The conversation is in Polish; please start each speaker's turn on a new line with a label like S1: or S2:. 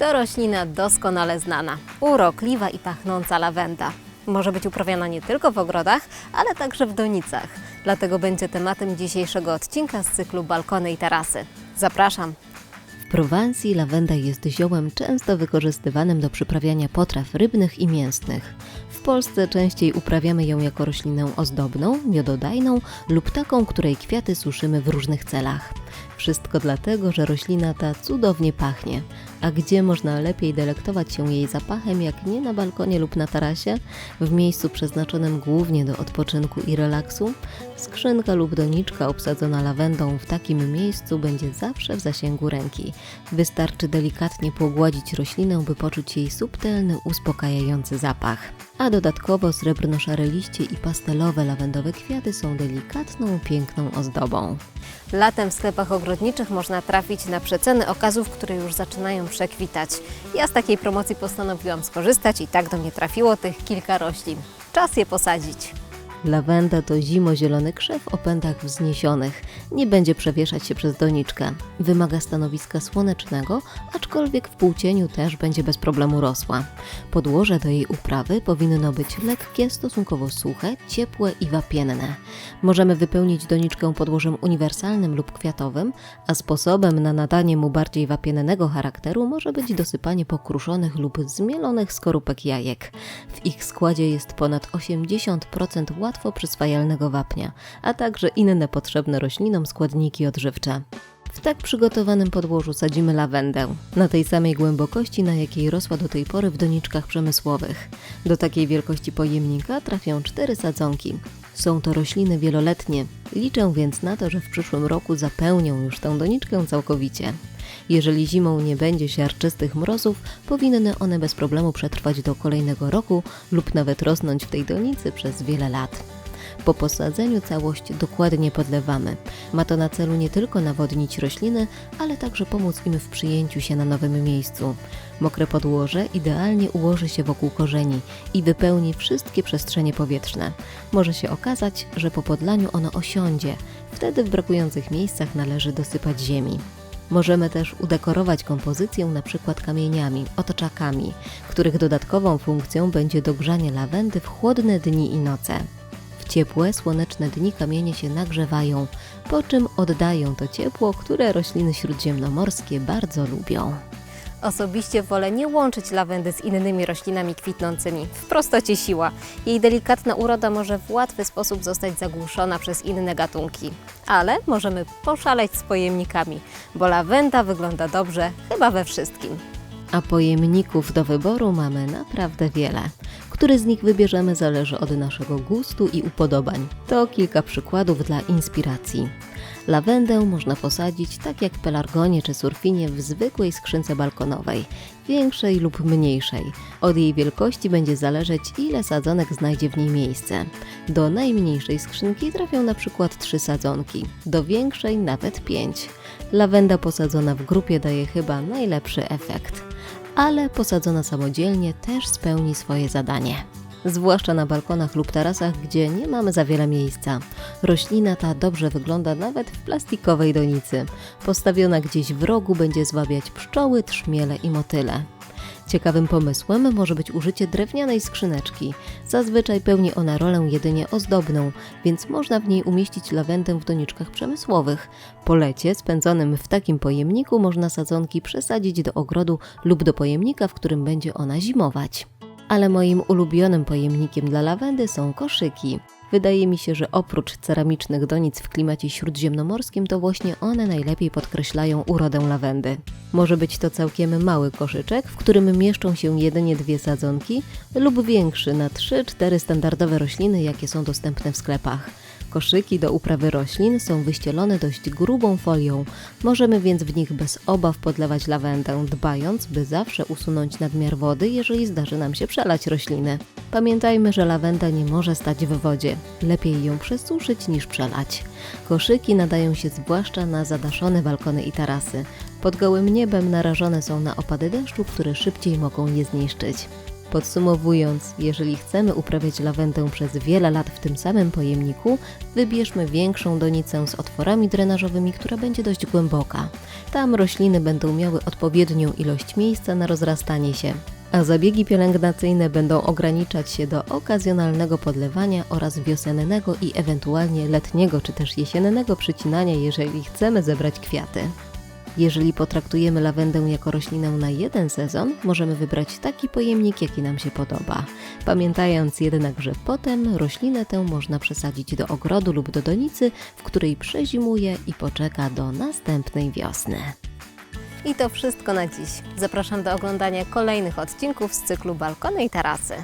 S1: To roślina doskonale znana, urokliwa i pachnąca lawenda. Może być uprawiana nie tylko w ogrodach, ale także w donicach. Dlatego będzie tematem dzisiejszego odcinka z cyklu Balkony i Tarasy. Zapraszam! W Prowansji lawenda jest ziołem często wykorzystywanym do przyprawiania potraw rybnych i mięsnych. W Polsce częściej uprawiamy ją jako roślinę ozdobną, miododajną lub taką, której kwiaty suszymy w różnych celach. Wszystko dlatego, że roślina ta cudownie pachnie. A gdzie można lepiej delektować się jej zapachem, jak nie na balkonie lub na tarasie? W miejscu przeznaczonym głównie do odpoczynku i relaksu? Skrzynka lub doniczka obsadzona lawendą w takim miejscu będzie zawsze w zasięgu ręki. Wystarczy delikatnie pogładzić roślinę, by poczuć jej subtelny, uspokajający zapach. A dodatkowo srebrno-szare liście i pastelowe lawendowe kwiaty są delikatną, piękną ozdobą. Latem w sklepach ogrodniczych można trafić na przeceny okazów, które już zaczynają przekwitać. Ja z takiej promocji postanowiłam skorzystać i tak do mnie trafiło tych kilka roślin. Czas je posadzić. Lawenda to zimozielony krzew o pędach wzniesionych. Nie będzie przewieszać się przez doniczkę. Wymaga stanowiska słonecznego, aczkolwiek w półcieniu też będzie bez problemu rosła. Podłoże do jej uprawy powinno być lekkie, stosunkowo suche, ciepłe i wapienne. Możemy wypełnić doniczkę podłożem uniwersalnym lub kwiatowym, a sposobem na nadanie mu bardziej wapiennego charakteru może być dosypanie pokruszonych lub zmielonych skorupek jajek. W ich składzie jest ponad 80% łatwo przyswajalnego wapnia, a także inne potrzebne roślinom składniki odżywcze. W tak przygotowanym podłożu sadzimy lawendę, na tej samej głębokości, na jakiej rosła do tej pory w doniczkach przemysłowych. Do takiej wielkości pojemnika trafią cztery sadzonki. Są to rośliny wieloletnie, liczę więc na to, że w przyszłym roku zapełnią już tę doniczkę całkowicie. Jeżeli zimą nie będzie siarczystych mrozów, powinny one bez problemu przetrwać do kolejnego roku lub nawet rosnąć w tej donicy przez wiele lat. Po posadzeniu całość dokładnie podlewamy. Ma to na celu nie tylko nawodnić rośliny, ale także pomóc im w przyjęciu się na nowym miejscu. Mokre podłoże idealnie ułoży się wokół korzeni i wypełni wszystkie przestrzenie powietrzne. Może się okazać, że po podlaniu ono osiądzie. Wtedy w brakujących miejscach należy dosypać ziemi. Możemy też udekorować kompozycję przykład kamieniami, otoczakami, których dodatkową funkcją będzie dogrzanie lawendy w chłodne dni i noce. Ciepłe, słoneczne dni kamienie się nagrzewają, po czym oddają to ciepło, które rośliny śródziemnomorskie bardzo lubią. Osobiście wolę nie łączyć lawendy z innymi roślinami kwitnącymi. W prostocie siła. Jej delikatna uroda może w łatwy sposób zostać zagłuszona przez inne gatunki. Ale możemy poszaleć z pojemnikami, bo lawenda wygląda dobrze chyba we wszystkim. A pojemników do wyboru mamy naprawdę wiele. Który z nich wybierzemy zależy od naszego gustu i upodobań. To kilka przykładów dla inspiracji. Lawendę można posadzić tak jak pelargonie czy surfinie w zwykłej skrzynce balkonowej, większej lub mniejszej. Od jej wielkości będzie zależeć ile sadzonek znajdzie w niej miejsce. Do najmniejszej skrzynki trafią na przykład trzy sadzonki, do większej nawet pięć. Lawenda posadzona w grupie daje chyba najlepszy efekt, ale posadzona samodzielnie też spełni swoje zadanie zwłaszcza na balkonach lub tarasach, gdzie nie mamy za wiele miejsca. Roślina ta dobrze wygląda nawet w plastikowej donicy. Postawiona gdzieś w rogu będzie zwabiać pszczoły, trzmiele i motyle. Ciekawym pomysłem może być użycie drewnianej skrzyneczki. Zazwyczaj pełni ona rolę jedynie ozdobną, więc można w niej umieścić lawendę w doniczkach przemysłowych. Po lecie spędzonym w takim pojemniku można sadzonki przesadzić do ogrodu lub do pojemnika, w którym będzie ona zimować ale moim ulubionym pojemnikiem dla lawendy są koszyki. Wydaje mi się, że oprócz ceramicznych donic w klimacie śródziemnomorskim, to właśnie one najlepiej podkreślają urodę lawendy. Może być to całkiem mały koszyczek, w którym mieszczą się jedynie dwie sadzonki, lub większy na 3-4 standardowe rośliny, jakie są dostępne w sklepach. Koszyki do uprawy roślin są wyścielone dość grubą folią. Możemy więc w nich bez obaw podlewać lawendę, dbając, by zawsze usunąć nadmiar wody, jeżeli zdarzy nam się przelać rośliny. Pamiętajmy, że lawenda nie może stać w wodzie. Lepiej ją przesuszyć niż przelać. Koszyki nadają się zwłaszcza na zadaszone balkony i tarasy. Pod gołym niebem narażone są na opady deszczu, które szybciej mogą je zniszczyć. Podsumowując, jeżeli chcemy uprawiać lawendę przez wiele lat w tym samym pojemniku, wybierzmy większą donicę z otworami drenażowymi, która będzie dość głęboka. Tam rośliny będą miały odpowiednią ilość miejsca na rozrastanie się, a zabiegi pielęgnacyjne będą ograniczać się do okazjonalnego podlewania oraz wiosennego i ewentualnie letniego czy też jesiennego przycinania, jeżeli chcemy zebrać kwiaty. Jeżeli potraktujemy lawendę jako roślinę na jeden sezon, możemy wybrać taki pojemnik, jaki nam się podoba. Pamiętając jednak, że potem roślinę tę można przesadzić do ogrodu lub do donicy, w której przezimuje i poczeka do następnej wiosny. I to wszystko na dziś. Zapraszam do oglądania kolejnych odcinków z cyklu Balkony i Tarasy.